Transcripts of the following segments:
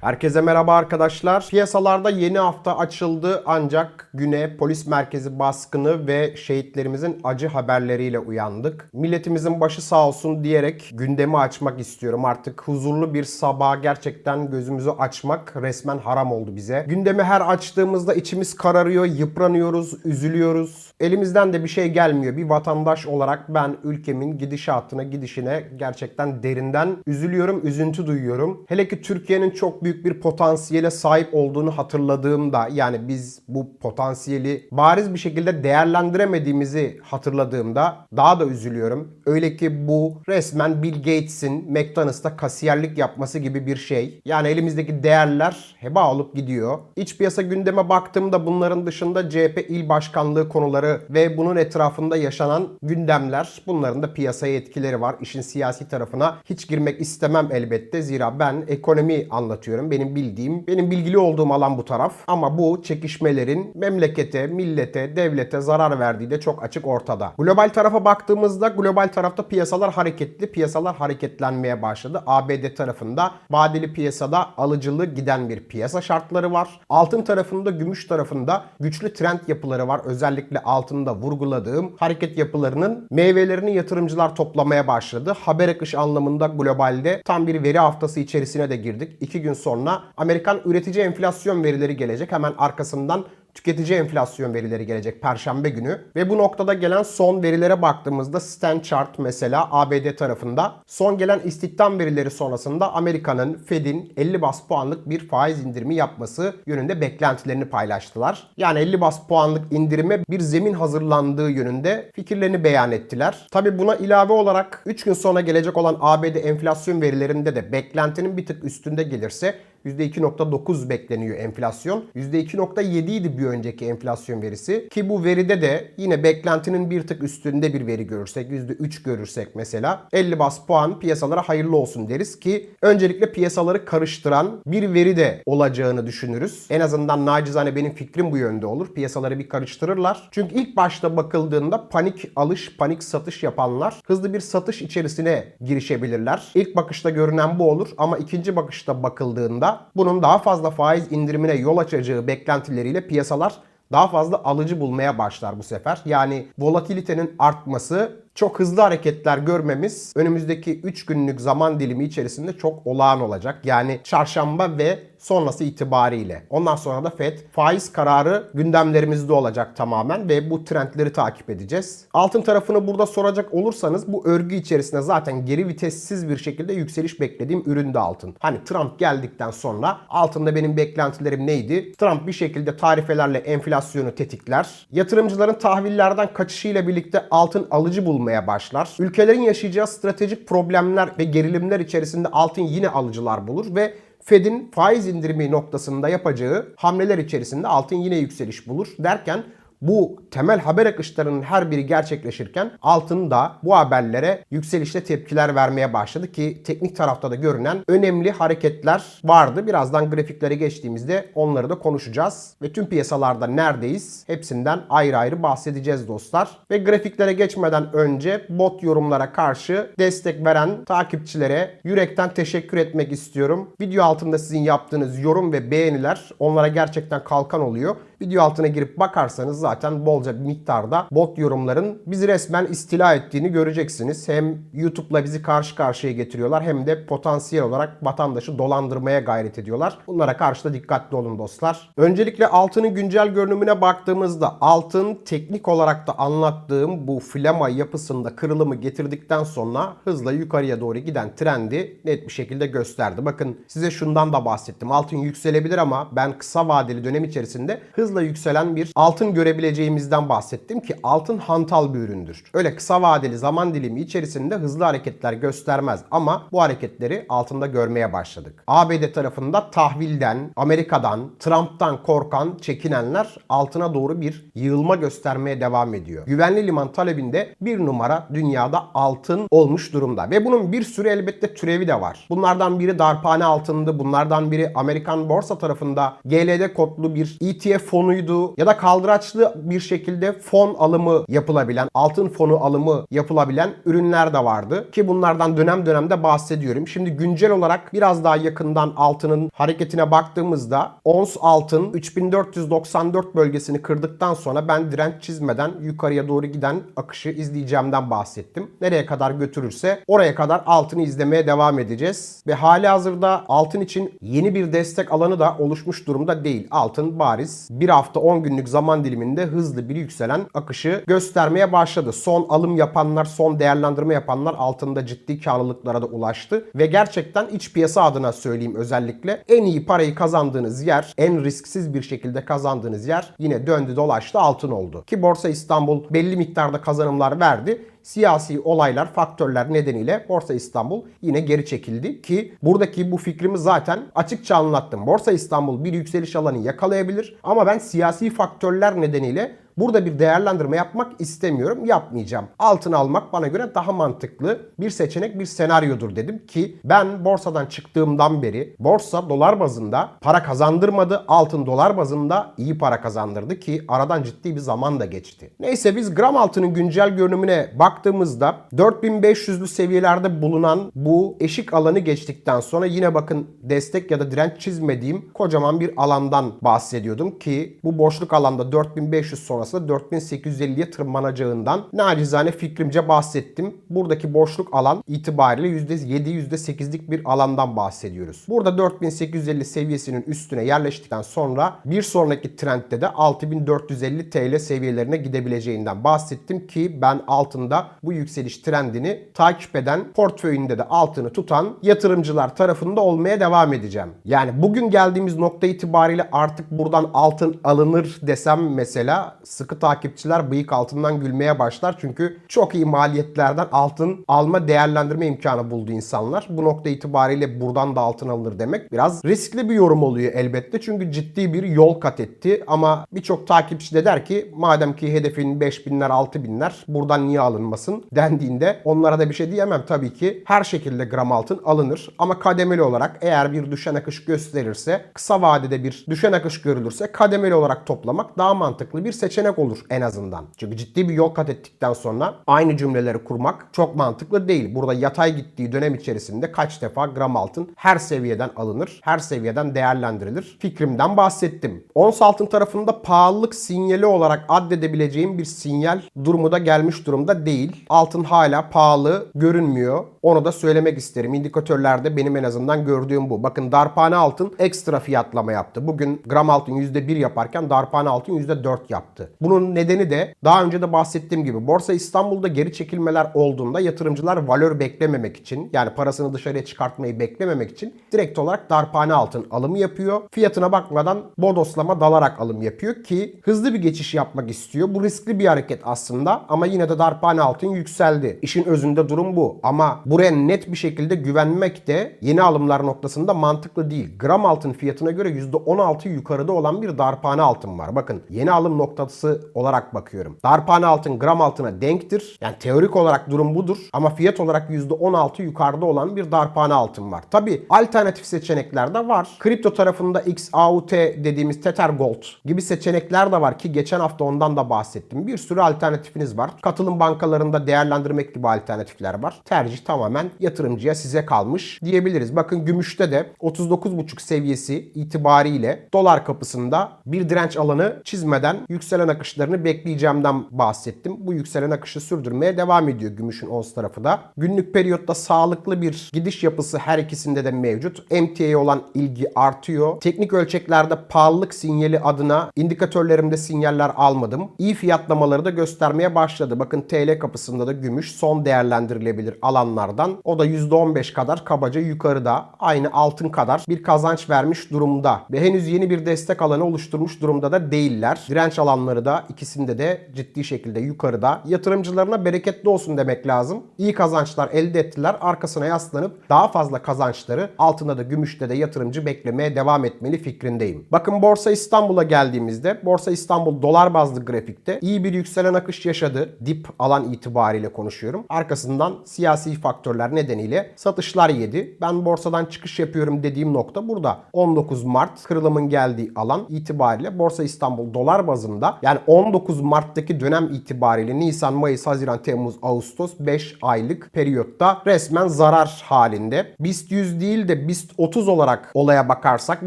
Herkese merhaba arkadaşlar. Piyasalarda yeni hafta açıldı ancak güne polis merkezi baskını ve şehitlerimizin acı haberleriyle uyandık. Milletimizin başı sağ olsun diyerek gündemi açmak istiyorum. Artık huzurlu bir sabaha gerçekten gözümüzü açmak resmen haram oldu bize. Gündemi her açtığımızda içimiz kararıyor, yıpranıyoruz, üzülüyoruz. Elimizden de bir şey gelmiyor. Bir vatandaş olarak ben ülkemin gidişatına, gidişine gerçekten derinden üzülüyorum, üzüntü duyuyorum. Hele ki Türkiye'nin çok büyük bir potansiyele sahip olduğunu hatırladığımda yani biz bu potansiyeli bariz bir şekilde değerlendiremediğimizi hatırladığımda daha da üzülüyorum. Öyle ki bu resmen Bill Gates'in McDonald's'ta kasiyerlik yapması gibi bir şey. Yani elimizdeki değerler heba olup gidiyor. İç piyasa gündeme baktığımda bunların dışında CHP il başkanlığı konuları ve bunun etrafında yaşanan gündemler bunların da piyasaya etkileri var. İşin siyasi tarafına hiç girmek istemem elbette. Zira ben ekonomi anlatıyorum. Benim bildiğim, benim bilgili olduğum alan bu taraf. Ama bu çekişmelerin memlekete, millete, devlete zarar verdiği de çok açık ortada. Global tarafa baktığımızda global tarafta piyasalar hareketli. Piyasalar hareketlenmeye başladı. ABD tarafında vadeli piyasada alıcılı giden bir piyasa şartları var. Altın tarafında, gümüş tarafında güçlü trend yapıları var. Özellikle altında vurguladığım hareket yapılarının meyvelerini yatırımcılar toplamaya başladı. Haber akışı anlamında globalde tam bir veri haftası içerisine de girdik. İki gün sonra Amerikan üretici enflasyon verileri gelecek. Hemen arkasından tüketici enflasyon verileri gelecek Perşembe günü. Ve bu noktada gelen son verilere baktığımızda Stan Chart mesela ABD tarafında son gelen istihdam verileri sonrasında Amerika'nın Fed'in 50 bas puanlık bir faiz indirimi yapması yönünde beklentilerini paylaştılar. Yani 50 bas puanlık indirime bir zemin hazırlandığı yönünde fikirlerini beyan ettiler. Tabi buna ilave olarak 3 gün sonra gelecek olan ABD enflasyon verilerinde de beklentinin bir tık üstünde gelirse %2.9 bekleniyor enflasyon. %2.7 idi bir önceki enflasyon verisi. Ki bu veride de yine beklentinin bir tık üstünde bir veri görürsek, %3 görürsek mesela 50 bas puan piyasalara hayırlı olsun deriz ki öncelikle piyasaları karıştıran bir veri de olacağını düşünürüz. En azından nacizane benim fikrim bu yönde olur. Piyasaları bir karıştırırlar. Çünkü ilk başta bakıldığında panik alış, panik satış yapanlar hızlı bir satış içerisine girişebilirler. İlk bakışta görünen bu olur ama ikinci bakışta bakıldığında bunun daha fazla faiz indirimine yol açacağı beklentileriyle piyasalar daha fazla alıcı bulmaya başlar bu sefer. Yani volatilitenin artması çok hızlı hareketler görmemiz önümüzdeki 3 günlük zaman dilimi içerisinde çok olağan olacak. Yani çarşamba ve sonrası itibariyle. Ondan sonra da FED faiz kararı gündemlerimizde olacak tamamen ve bu trendleri takip edeceğiz. Altın tarafını burada soracak olursanız bu örgü içerisinde zaten geri vitessiz bir şekilde yükseliş beklediğim üründe altın. Hani Trump geldikten sonra altında benim beklentilerim neydi? Trump bir şekilde tarifelerle enflasyonu tetikler. Yatırımcıların tahvillerden kaçışıyla birlikte altın alıcı bulmaya başlar. Ülkelerin yaşayacağı stratejik problemler ve gerilimler içerisinde altın yine alıcılar bulur ve Fed'in faiz indirimi noktasında yapacağı hamleler içerisinde altın yine yükseliş bulur derken bu temel haber akışlarının her biri gerçekleşirken altın da bu haberlere yükselişte tepkiler vermeye başladı ki teknik tarafta da görünen önemli hareketler vardı. Birazdan grafiklere geçtiğimizde onları da konuşacağız. Ve tüm piyasalarda neredeyiz? Hepsinden ayrı ayrı bahsedeceğiz dostlar. Ve grafiklere geçmeden önce bot yorumlara karşı destek veren takipçilere yürekten teşekkür etmek istiyorum. Video altında sizin yaptığınız yorum ve beğeniler onlara gerçekten kalkan oluyor. Video altına girip bakarsanız zaten bolca bir miktarda bot yorumların bizi resmen istila ettiğini göreceksiniz. Hem YouTube'la bizi karşı karşıya getiriyorlar hem de potansiyel olarak vatandaşı dolandırmaya gayret ediyorlar. Bunlara karşı da dikkatli olun dostlar. Öncelikle altının güncel görünümüne baktığımızda altın teknik olarak da anlattığım bu flama yapısında kırılımı getirdikten sonra hızla yukarıya doğru giden trendi net bir şekilde gösterdi. Bakın size şundan da bahsettim. Altın yükselebilir ama ben kısa vadeli dönem içerisinde hızla yükselen bir altın görebileceğimizden bahsettim ki altın hantal bir üründür. Öyle kısa vadeli zaman dilimi içerisinde hızlı hareketler göstermez ama bu hareketleri altında görmeye başladık. ABD tarafında tahvilden, Amerika'dan, Trump'tan korkan, çekinenler altına doğru bir yığılma göstermeye devam ediyor. Güvenli liman talebinde bir numara dünyada altın olmuş durumda ve bunun bir sürü elbette türevi de var. Bunlardan biri darphane altındı, bunlardan biri Amerikan borsa tarafında GLD kodlu bir ETF fonu fonuydu ya da kaldıraçlı bir şekilde fon alımı yapılabilen, altın fonu alımı yapılabilen ürünler de vardı. Ki bunlardan dönem dönemde bahsediyorum. Şimdi güncel olarak biraz daha yakından altının hareketine baktığımızda ons altın 3494 bölgesini kırdıktan sonra ben direnç çizmeden yukarıya doğru giden akışı izleyeceğimden bahsettim. Nereye kadar götürürse oraya kadar altını izlemeye devam edeceğiz. Ve hali hazırda altın için yeni bir destek alanı da oluşmuş durumda değil. Altın bariz bir hafta 10 günlük zaman diliminde hızlı bir yükselen akışı göstermeye başladı. Son alım yapanlar, son değerlendirme yapanlar altında ciddi karlılıklara da ulaştı. Ve gerçekten iç piyasa adına söyleyeyim özellikle en iyi parayı kazandığınız yer, en risksiz bir şekilde kazandığınız yer yine döndü dolaştı altın oldu. Ki Borsa İstanbul belli miktarda kazanımlar verdi siyasi olaylar, faktörler nedeniyle Borsa İstanbul yine geri çekildi ki buradaki bu fikrimi zaten açıkça anlattım. Borsa İstanbul bir yükseliş alanı yakalayabilir ama ben siyasi faktörler nedeniyle Burada bir değerlendirme yapmak istemiyorum. Yapmayacağım. Altın almak bana göre daha mantıklı bir seçenek, bir senaryodur dedim ki ben borsadan çıktığımdan beri borsa dolar bazında para kazandırmadı. Altın dolar bazında iyi para kazandırdı ki aradan ciddi bir zaman da geçti. Neyse biz gram altının güncel görünümüne baktığımızda 4500'lü seviyelerde bulunan bu eşik alanı geçtikten sonra yine bakın destek ya da direnç çizmediğim kocaman bir alandan bahsediyordum ki bu boşluk alanda 4500 sonrası 4850'ye tırmanacağından nacizane fikrimce bahsettim. Buradaki boşluk alan itibariyle %7 %8'lik bir alandan bahsediyoruz. Burada 4850 seviyesinin üstüne yerleştikten sonra bir sonraki trendde de 6450 TL seviyelerine gidebileceğinden bahsettim ki ben altında bu yükseliş trendini takip eden portföyünde de altını tutan yatırımcılar tarafında olmaya devam edeceğim. Yani bugün geldiğimiz nokta itibariyle artık buradan altın alınır desem mesela sıkı takipçiler bıyık altından gülmeye başlar. Çünkü çok iyi maliyetlerden altın alma değerlendirme imkanı buldu insanlar. Bu nokta itibariyle buradan da altın alınır demek biraz riskli bir yorum oluyor elbette. Çünkü ciddi bir yol kat etti. Ama birçok takipçi de der ki madem ki hedefin 5000'ler 6000'ler buradan niye alınmasın dendiğinde onlara da bir şey diyemem. Tabii ki her şekilde gram altın alınır. Ama kademeli olarak eğer bir düşen akış gösterirse kısa vadede bir düşen akış görülürse kademeli olarak toplamak daha mantıklı bir seçenek olur en azından. Çünkü ciddi bir yol kat ettikten sonra aynı cümleleri kurmak çok mantıklı değil. Burada yatay gittiği dönem içerisinde kaç defa gram altın her seviyeden alınır, her seviyeden değerlendirilir. Fikrimden bahsettim. Ons altın tarafında pahalılık sinyali olarak addedebileceğim bir sinyal durumu da gelmiş durumda değil. Altın hala pahalı görünmüyor. Onu da söylemek isterim. İndikatörlerde benim en azından gördüğüm bu. Bakın darphane altın ekstra fiyatlama yaptı. Bugün gram altın %1 yaparken darphane altın %4 yaptı. Bunun nedeni de daha önce de bahsettiğim gibi Borsa İstanbul'da geri çekilmeler olduğunda yatırımcılar valör beklememek için yani parasını dışarıya çıkartmayı beklememek için direkt olarak darphane altın alımı yapıyor. Fiyatına bakmadan bodoslama dalarak alım yapıyor ki hızlı bir geçiş yapmak istiyor. Bu riskli bir hareket aslında ama yine de darphane altın yükseldi. İşin özünde durum bu. Ama buraya net bir şekilde güvenmek de yeni alımlar noktasında mantıklı değil. Gram altın fiyatına göre %16 yukarıda olan bir darphane altın var. Bakın yeni alım noktası olarak bakıyorum. Darphane altın gram altına denktir. Yani teorik olarak durum budur. Ama fiyat olarak %16 yukarıda olan bir darphane altın var. Tabi alternatif seçenekler de var. Kripto tarafında XAUT dediğimiz Tether Gold gibi seçenekler de var ki geçen hafta ondan da bahsettim. Bir sürü alternatifiniz var. Katılım bankalarında değerlendirmek gibi alternatifler var. Tercih tamamen yatırımcıya size kalmış diyebiliriz. Bakın gümüşte de 39,5 seviyesi itibariyle dolar kapısında bir direnç alanı çizmeden yükselen akışlarını bekleyeceğimden bahsettim. Bu yükselen akışı sürdürmeye devam ediyor gümüşün ons tarafı da. Günlük periyotta sağlıklı bir gidiş yapısı her ikisinde de mevcut. MTA'ya olan ilgi artıyor. Teknik ölçeklerde pahalılık sinyali adına indikatörlerimde sinyaller almadım. İyi fiyatlamaları da göstermeye başladı. Bakın TL kapısında da gümüş son değerlendirilebilir alanlardan. O da %15 kadar kabaca yukarıda. Aynı altın kadar bir kazanç vermiş durumda. Ve henüz yeni bir destek alanı oluşturmuş durumda da değiller. Direnç alanları yukarıda. ikisinde de ciddi şekilde yukarıda. Yatırımcılarına bereketli olsun demek lazım. İyi kazançlar elde ettiler. Arkasına yaslanıp daha fazla kazançları altında da gümüşte de yatırımcı beklemeye devam etmeli fikrindeyim. Bakın Borsa İstanbul'a geldiğimizde Borsa İstanbul dolar bazlı grafikte iyi bir yükselen akış yaşadı. Dip alan itibariyle konuşuyorum. Arkasından siyasi faktörler nedeniyle satışlar yedi. Ben borsadan çıkış yapıyorum dediğim nokta burada. 19 Mart kırılımın geldiği alan itibariyle Borsa İstanbul dolar bazında yani 19 Mart'taki dönem itibariyle Nisan, Mayıs, Haziran, Temmuz, Ağustos 5 aylık periyotta resmen zarar halinde. BIST 100 değil de BIST 30 olarak olaya bakarsak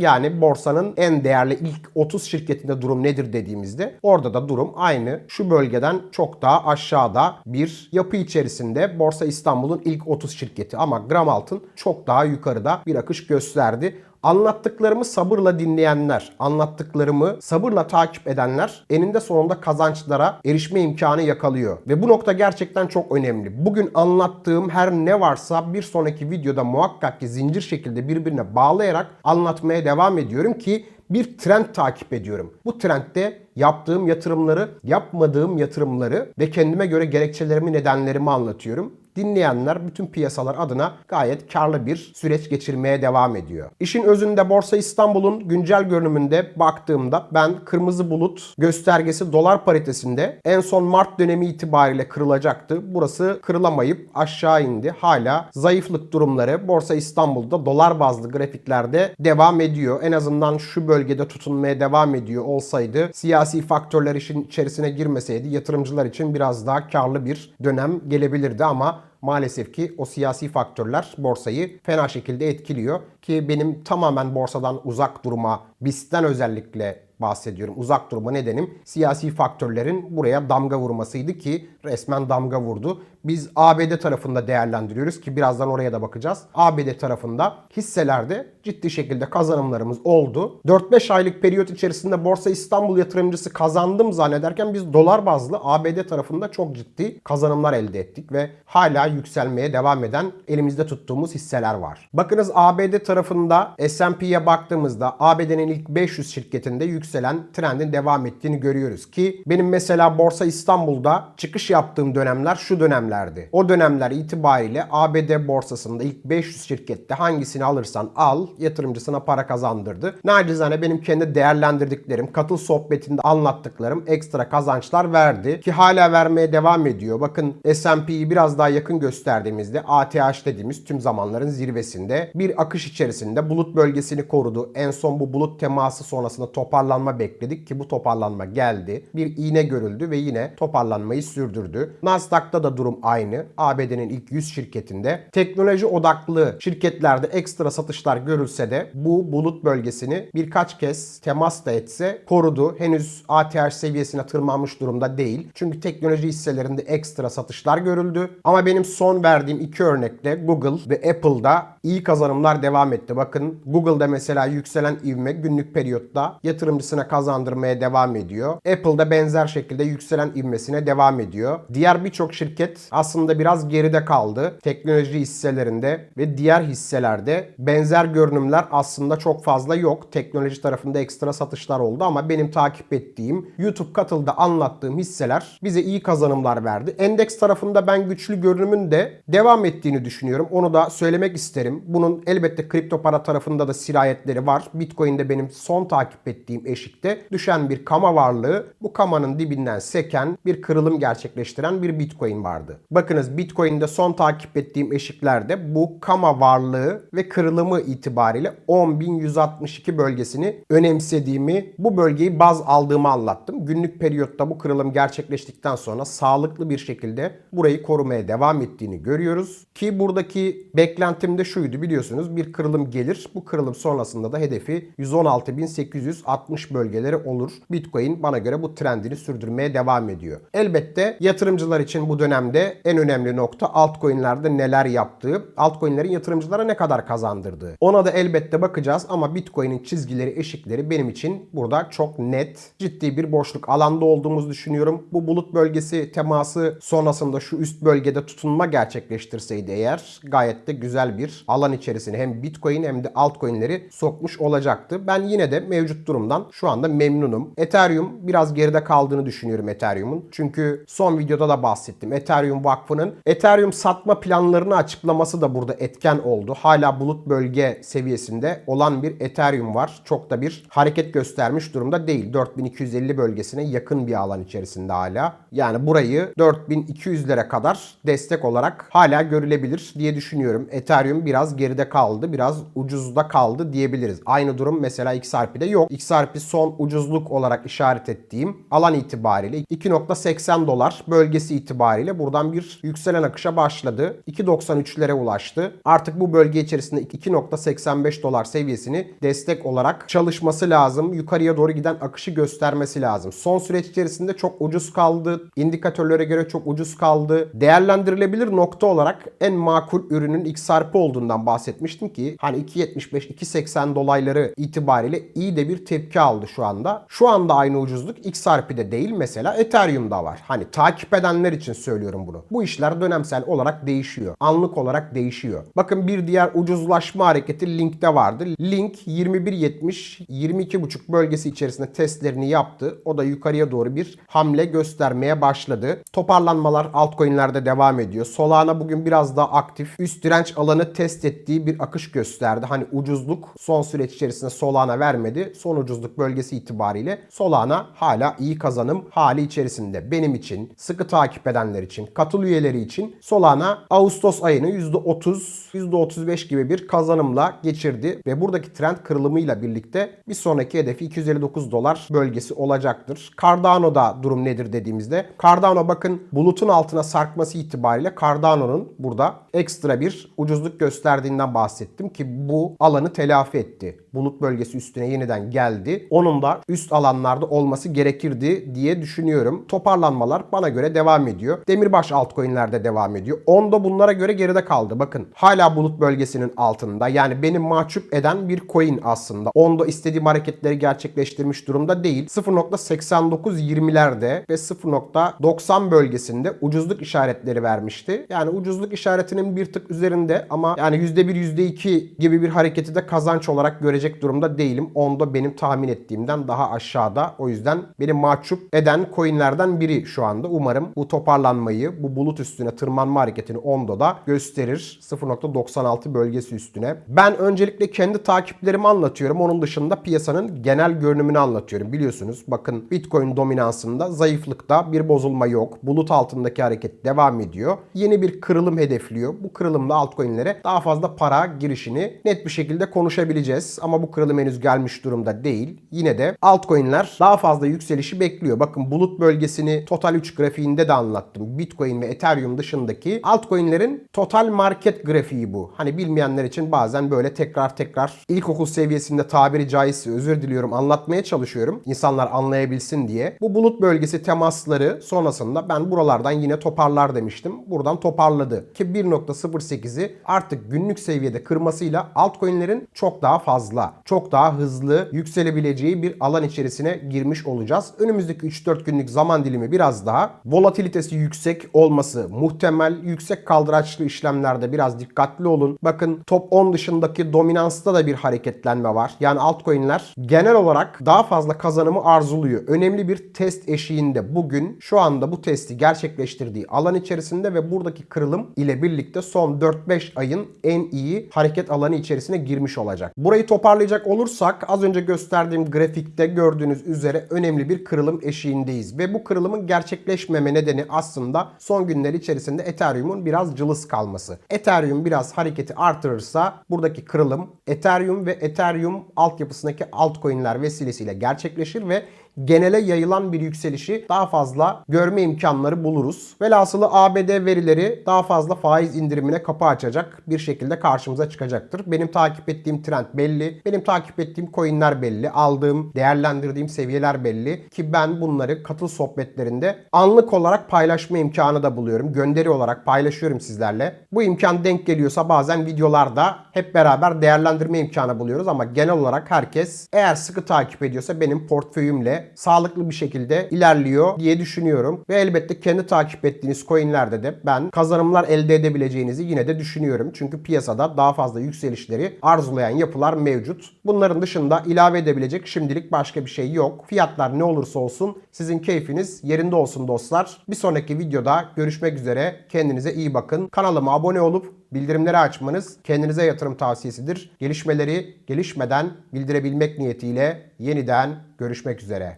yani borsanın en değerli ilk 30 şirketinde durum nedir dediğimizde orada da durum aynı. Şu bölgeden çok daha aşağıda bir yapı içerisinde Borsa İstanbul'un ilk 30 şirketi ama gram altın çok daha yukarıda bir akış gösterdi. Anlattıklarımı sabırla dinleyenler, anlattıklarımı sabırla takip edenler eninde sonunda kazançlara erişme imkanı yakalıyor. Ve bu nokta gerçekten çok önemli. Bugün anlattığım her ne varsa bir sonraki videoda muhakkak ki zincir şekilde birbirine bağlayarak anlatmaya devam ediyorum ki bir trend takip ediyorum. Bu trendde yaptığım yatırımları, yapmadığım yatırımları ve kendime göre gerekçelerimi, nedenlerimi anlatıyorum dinleyenler bütün piyasalar adına gayet karlı bir süreç geçirmeye devam ediyor. İşin özünde Borsa İstanbul'un güncel görünümünde baktığımda ben kırmızı bulut göstergesi dolar paritesinde en son Mart dönemi itibariyle kırılacaktı. Burası kırılamayıp aşağı indi. Hala zayıflık durumları Borsa İstanbul'da dolar bazlı grafiklerde devam ediyor. En azından şu bölgede tutunmaya devam ediyor olsaydı siyasi faktörler işin içerisine girmeseydi yatırımcılar için biraz daha karlı bir dönem gelebilirdi ama maalesef ki o siyasi faktörler borsayı fena şekilde etkiliyor. Ki benim tamamen borsadan uzak durma, BIST'ten özellikle bahsediyorum. Uzak durma nedenim siyasi faktörlerin buraya damga vurmasıydı ki resmen damga vurdu. Biz ABD tarafında değerlendiriyoruz ki birazdan oraya da bakacağız. ABD tarafında hisselerde ciddi şekilde kazanımlarımız oldu. 4-5 aylık periyot içerisinde Borsa İstanbul yatırımcısı kazandım zannederken biz dolar bazlı ABD tarafında çok ciddi kazanımlar elde ettik ve hala yükselmeye devam eden elimizde tuttuğumuz hisseler var. Bakınız ABD tarafında S&P'ye baktığımızda ABD'nin ilk 500 şirketinde yükselen trendin devam ettiğini görüyoruz ki benim mesela Borsa İstanbul'da çıkış yaptığım dönemler şu dönemlerdi. O dönemler itibariyle ABD borsasında ilk 500 şirkette hangisini alırsan al yatırımcısına para kazandırdı. Nacizane benim kendi değerlendirdiklerim, katıl sohbetinde anlattıklarım ekstra kazançlar verdi ki hala vermeye devam ediyor. Bakın S&P'yi biraz daha yakın gösterdiğimizde ATH dediğimiz tüm zamanların zirvesinde bir akış içerisinde bulut bölgesini korudu. En son bu bulut teması sonrasında toparlanma bekledik ki bu toparlanma geldi. Bir iğne görüldü ve yine toparlanmayı sürdürdü. Nasdaq'ta da durum aynı. ABD'nin ilk 100 şirketinde teknoloji odaklı şirketlerde ekstra satışlar görülse de bu bulut bölgesini birkaç kez temas da etse korudu. Henüz ATH seviyesine tırmanmış durumda değil. Çünkü teknoloji hisselerinde ekstra satışlar görüldü. Ama benim son verdiğim iki örnekte Google ve Apple'da iyi kazanımlar devam etti. Bakın Google'da mesela yükselen ivme günlük periyotta yatırımcısına kazandırmaya devam ediyor. Apple'da benzer şekilde yükselen ivmesine devam ediyor. Diğer birçok şirket aslında biraz geride kaldı. Teknoloji hisselerinde ve diğer hisselerde benzer görünümler aslında çok fazla yok. Teknoloji tarafında ekstra satışlar oldu ama benim takip ettiğim YouTube katılda anlattığım hisseler bize iyi kazanımlar verdi. Endeks tarafında ben güçlü görünümün de devam ettiğini düşünüyorum. Onu da söylemek isterim. Bunun elbette kripto para tarafında da sirayetleri var. Bitcoin'de benim son takip ettiğim eşikte düşen bir kama varlığı bu kamanın dibinden seken bir kırılım gerçekleştiren bir Bitcoin vardı. Bakınız Bitcoin'de son takip ettiğim eşiklerde bu kama varlığı ve kırılımı itibariyle 10.162 bölgesini önemsediğimi, bu bölgeyi baz aldığımı anlattım. Günlük periyotta bu kırılım gerçekleştikten sonra sağlıklı bir şekilde burayı korumaya devam ettiğini görüyoruz. Ki buradaki beklentim de şuydu biliyorsunuz bir kırılım gelir. Bu kırılım sonrasında da hedefi 116.860 bölgeleri olur. Bitcoin bana göre bu trendini sürdürmeye devam ediyor. Elbette yatırımcılar için bu dönemde en önemli nokta altcoin'lerde neler yaptığı, altcoin'lerin yatırımcılara ne kadar kazandırdığı. Ona da elbette bakacağız ama Bitcoin'in çizgileri, eşikleri benim için burada çok net, ciddi bir boşluk alanda olduğumuzu düşünüyorum. Bu bulut bölgesi teması sonrasında şu üst bölgede tutunma gerçekleştirseydi eğer gayet de güzel bir alan içerisine hem Bitcoin hem de altcoin'leri sokmuş olacaktı. Ben yine de mevcut durumdan şu anda memnunum. Ethereum biraz geride kaldığını düşünüyorum Ethereum'un. Çünkü son videoda da bahsettim. Ethereum Vakfı'nın Ethereum satma planlarını açıklaması da burada etken oldu. Hala bulut bölge seviyesinde olan bir Ethereum var. Çok da bir hareket göstermiş durumda değil. 4250 bölgesine yakın bir alan içerisinde hala. Yani burayı 4200'lere kadar destek olarak hala görülebilir diye düşünüyorum. Ethereum biraz geride kaldı. Biraz ucuzda kaldı diyebiliriz. Aynı durum mesela XRP'de yok. XRP son ucuzluk olarak işaret ettiğim alan itibariyle 2.80 dolar bölgesi itibariyle buradan bir yükselen akışa başladı. 2.93'lere ulaştı. Artık bu bölge içerisinde 2.85 dolar seviyesini destek olarak çalışması lazım. Yukarıya doğru giden akışı göstermesi lazım. Son süreç içerisinde çok ucuz kaldı. İndikatörlere göre çok ucuz kaldı. Değerlendirilebilir nokta olarak en makul ürünün XRP olduğundan bahsetmiştim ki hani 2.75-2.80 dolayları itibariyle iyi de bir tepki aldı şu anda. Şu anda aynı ucuzluk XRP'de değil mesela Ethereum'da var. Hani takip edenler için söylüyorum bunu. Bu işler dönemsel olarak değişiyor. Anlık olarak değişiyor. Bakın bir diğer ucuzlaşma hareketi Link'te vardı. Link 21.70 22.5 bölgesi içerisinde testlerini yaptı. O da yukarıya doğru bir hamle göstermeye başladı. Toparlanmalar altcoin'lerde devam ediyor. Solana bugün biraz daha aktif. Üst direnç alanı test ettiği bir akış gösterdi. Hani ucuzluk son süreç içerisinde Solana vermedi. Son ucuzluk bölgesi itibariyle Solana hala iyi kazanım hali içerisinde. Benim için, sıkı takip edenler için, katıl üyeleri için Solana Ağustos ayını %30, %35 gibi bir kazanımla geçirdi ve buradaki trend kırılımıyla birlikte bir sonraki hedefi 259 dolar bölgesi olacaktır. Cardano'da durum nedir dediğimizde Cardano bakın bulutun altına sarkması itibariyle Cardano'nun burada ekstra bir ucuzluk gösterdiğinden bahsettim ki bu alanı telafi etti. Bulut bölgesi üstüne yeniden geldi. Onun da üst alanlarda olması gerekirdi diye düşünüyorum. Toparlanmalar bana göre devam ediyor. Demirbaş altcoin'lerde devam ediyor. Onda bunlara göre geride kaldı. Bakın hala bulut bölgesinin altında. Yani beni mahcup eden bir coin aslında. Onda istediğim hareketleri gerçekleştirmiş durumda değil. 0.89-20'lerde ve 0.90 bölgesinde ucuzluk işaretleri vermişti. Yani ucuzluk işaretinin bir tık üzerinde ama yani %1 %2 gibi bir hareketi de kazanç olarak görecek durumda değilim. Onda benim tahmin ettiğimden daha aşağıda. O yüzden beni mahcup eden coinlerden biri şu anda. Umarım bu toparlanmayı, bu bulut üstüne tırmanma hareketini Ondo'da gösterir. 0.96 bölgesi üstüne. Ben öncelikle kendi takiplerimi anlatıyorum. Onun dışında piyasanın genel görünümünü anlatıyorum. Biliyorsunuz bakın Bitcoin dominansında zayıflıkta bir bozulma yok. Bulut altındaki hareket devam ediyor. Yeni bir kırılım hedefliyor. Bu kırılımda altcoin'lere daha fazla para girişini net bir şekilde konuşabileceğiz. Ama bu kırılım henüz gelmiş durumda değil. Yine de altcoin'ler daha fazla yükselişi bekliyor. Bakın bulut bölgesini Total 3 grafiğinde de anlattım. Bitcoin ve Ethereum dışındaki altcoin'lerin total market grafiği bu. Hani bilmeyenler için bazen böyle tekrar tekrar ilkokul seviyesinde tabiri caizse özür diliyorum anlatmaya çalışıyorum. İnsanlar anlayabilsin diye. Bu bulut bölgesi temasları sonrasında ben buralardan yine toparlar demiştim. Buradan toparladı. Ki 1.08'i artık günlük seviyede kırmasıyla altcoin'lerin çok daha fazla, çok daha hızlı yükselebileceği bir alan içerisine girmiş olacağız. Önümüzdeki 3-4 günlük zaman dilimi biraz daha volatilitesi yüksek olması muhtemel. Yüksek kaldıraçlı işlemlerde biraz dikkatli olun. Bakın top 10 dışındaki dominansta da bir hareketlenme var. Yani altcoin'ler genel olarak daha fazla kazanımı arzuluyor. Önemli bir test eşiğinde bugün şu anda bu testi gerçekleştirdiği alan içerisinde ve buradaki kırılım ile birlikte son 4-5 ayın en iyi hareket alanı içerisine girmiş olacak. Burayı toparlayacak olursak az önce gösterdiğim grafikte gördüğünüz üzere önemli bir kırılım eşiğindeyiz ve bu kırılımın gerçekleşmeme nedeni aslında son günler içerisinde Ethereum'un biraz cılız kalması. Ethereum biraz hareketi artırırsa buradaki kırılım Ethereum ve Ethereum altyapısındaki altcoin'ler vesilesiyle gerçekleşir ve genele yayılan bir yükselişi daha fazla görme imkanları buluruz. Velhasılı ABD verileri daha fazla faiz indirimine kapı açacak bir şekilde karşımıza çıkacaktır. Benim takip ettiğim trend belli. Benim takip ettiğim coinler belli. Aldığım, değerlendirdiğim seviyeler belli. Ki ben bunları katıl sohbetlerinde anlık olarak paylaşma imkanı da buluyorum. Gönderi olarak paylaşıyorum sizlerle. Bu imkan denk geliyorsa bazen videolarda hep beraber değerlendirme imkanı buluyoruz ama genel olarak herkes eğer sıkı takip ediyorsa benim portföyümle sağlıklı bir şekilde ilerliyor diye düşünüyorum. Ve elbette kendi takip ettiğiniz coinlerde de ben kazanımlar elde edebileceğinizi yine de düşünüyorum. Çünkü piyasada daha fazla yükselişleri arzulayan yapılar mevcut. Bunların dışında ilave edebilecek şimdilik başka bir şey yok. Fiyatlar ne olursa olsun sizin keyfiniz yerinde olsun dostlar. Bir sonraki videoda görüşmek üzere. Kendinize iyi bakın. Kanalıma abone olup bildirimleri açmanız kendinize yatırım tavsiyesidir. Gelişmeleri gelişmeden bildirebilmek niyetiyle yeniden görüşmek üzere.